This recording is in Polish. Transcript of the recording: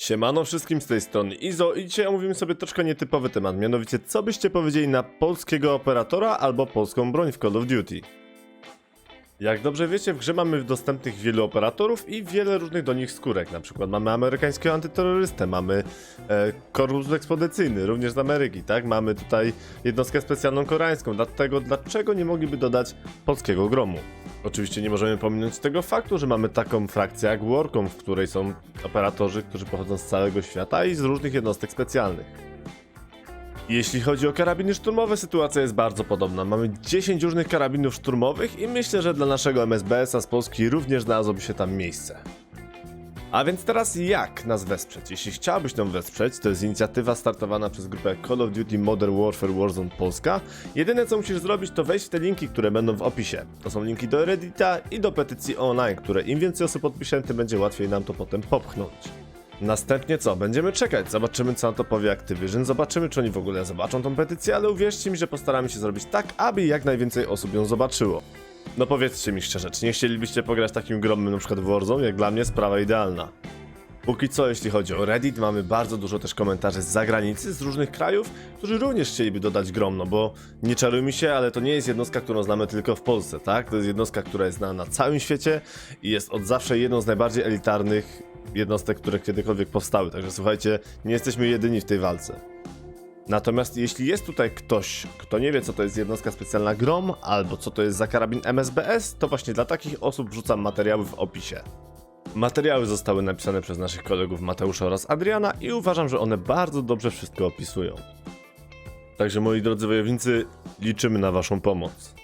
Siemano wszystkim z tej strony Izo i dzisiaj omówimy sobie troszkę nietypowy temat, mianowicie co byście powiedzieli na polskiego operatora albo polską broń w Call of Duty. Jak dobrze wiecie, w grze mamy dostępnych wielu operatorów i wiele różnych do nich skórek. Na przykład mamy amerykańskiego antyterrorystę, mamy e, korpus ekspedycyjny, również z Ameryki, tak? Mamy tutaj jednostkę specjalną koreańską, dlatego dlaczego nie mogliby dodać polskiego gromu? Oczywiście nie możemy pominąć tego faktu, że mamy taką frakcję jak Warcom, w której są operatorzy, którzy pochodzą z całego świata i z różnych jednostek specjalnych. Jeśli chodzi o karabiny szturmowe, sytuacja jest bardzo podobna. Mamy 10 różnych karabinów szturmowych i myślę, że dla naszego MSBS-a z Polski również znalazłoby się tam miejsce. A więc teraz jak nas wesprzeć? Jeśli chciałbyś nam wesprzeć, to jest inicjatywa startowana przez grupę Call of Duty Modern Warfare Warzone Polska. Jedyne co musisz zrobić to wejść w te linki, które będą w opisie. To są linki do Reddita i do petycji online, które im więcej osób podpisze, tym będzie łatwiej nam to potem popchnąć. Następnie co? Będziemy czekać, zobaczymy co na to powie Activision, zobaczymy czy oni w ogóle zobaczą tą petycję, ale uwierzcie mi, że postaramy się zrobić tak, aby jak najwięcej osób ją zobaczyło. No powiedzcie mi szczerze, czy nie chcielibyście pograć takim gromnym na przykład w Warzone? Jak dla mnie sprawa idealna. Póki co, jeśli chodzi o Reddit, mamy bardzo dużo też komentarzy z zagranicy, z różnych krajów, którzy również chcieliby dodać grom, no bo nie czarujmy się, ale to nie jest jednostka, którą znamy tylko w Polsce, tak? To jest jednostka, która jest znana na całym świecie i jest od zawsze jedną z najbardziej elitarnych jednostek, które kiedykolwiek powstały. Także słuchajcie, nie jesteśmy jedyni w tej walce. Natomiast jeśli jest tutaj ktoś, kto nie wie, co to jest jednostka specjalna GROM, albo co to jest za karabin MSBS, to właśnie dla takich osób wrzucam materiały w opisie. Materiały zostały napisane przez naszych kolegów Mateusza oraz Adriana i uważam, że one bardzo dobrze wszystko opisują. Także moi drodzy wojownicy, liczymy na waszą pomoc.